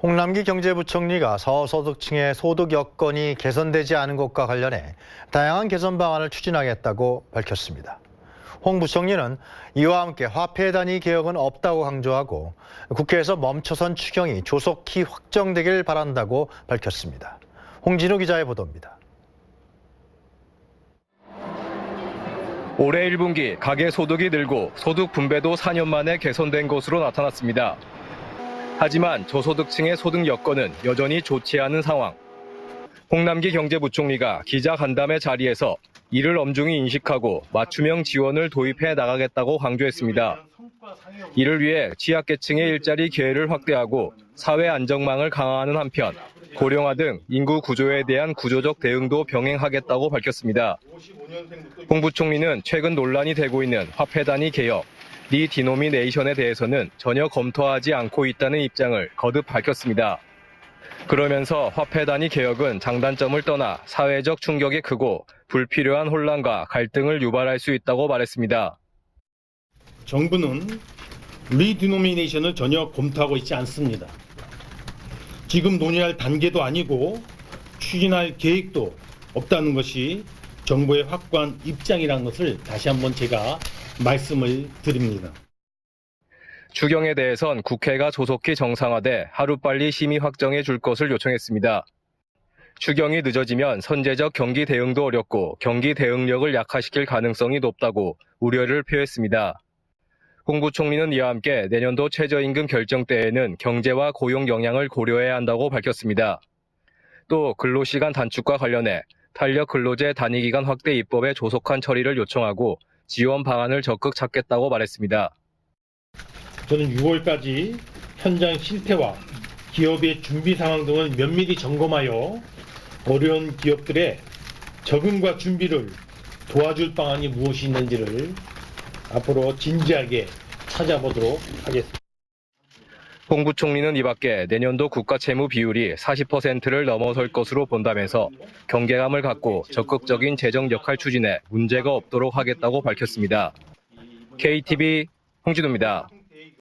홍남기 경제부총리가 서소득층의 소득 여건이 개선되지 않은 것과 관련해 다양한 개선 방안을 추진하겠다고 밝혔습니다. 홍 부총리는 이와 함께 화폐 단위 개혁은 없다고 강조하고 국회에서 멈춰선 추경이 조속히 확정되길 바란다고 밝혔습니다. 홍진우 기자의 보도입니다. 올해 1분기 가계 소득이 늘고 소득 분배도 4년 만에 개선된 것으로 나타났습니다. 하지만 저소득층의 소득 여건은 여전히 좋지 않은 상황. 홍남기 경제부총리가 기자 간담회 자리에서 이를 엄중히 인식하고 맞춤형 지원을 도입해 나가겠다고 강조했습니다. 이를 위해 취약계층의 일자리 기회를 확대하고 사회 안정망을 강화하는 한편 고령화 등 인구 구조에 대한 구조적 대응도 병행하겠다고 밝혔습니다. 홍 부총리는 최근 논란이 되고 있는 화폐 단위 개혁, 리디노미네이션에 대해서는 전혀 검토하지 않고 있다는 입장을 거듭 밝혔습니다. 그러면서 화폐 단위 개혁은 장단점을 떠나 사회적 충격이 크고 불필요한 혼란과 갈등을 유발할 수 있다고 말했습니다. 정부는 리디노미네이션을 전혀 검토하고 있지 않습니다. 지금 논의할 단계도 아니고 추진할 계획도 없다는 것이 정부의 확고한 입장이라는 것을 다시 한번 제가 말씀을 드립니다. 추경에 대해선 국회가 조속히 정상화돼 하루빨리 심의 확정해 줄 것을 요청했습니다. 추경이 늦어지면 선제적 경기 대응도 어렵고 경기 대응력을 약화시킬 가능성이 높다고 우려를 표했습니다. 홍 부총리는 이와 함께 내년도 최저임금 결정 때에는 경제와 고용 영향을 고려해야 한다고 밝혔습니다. 또 근로시간 단축과 관련해 탄력 근로제 단위기간 확대 입법의 조속한 처리를 요청하고 지원 방안을 적극 찾겠다고 말했습니다. 저는 6월까지 현장 실태와 기업의 준비 상황 등을 면밀히 점검하여 어려운 기업들의 적응과 준비를 도와줄 방안이 무엇이 있는지를 앞으로 진지하게 찾아보도록 하겠습니다. 홍 부총리는 이 밖에 내년도 국가 채무 비율이 40%를 넘어설 것으로 본다면서 경계감을 갖고 적극적인 재정 역할 추진에 문제가 없도록 하겠다고 밝혔습니다. KTV 홍진우입니다.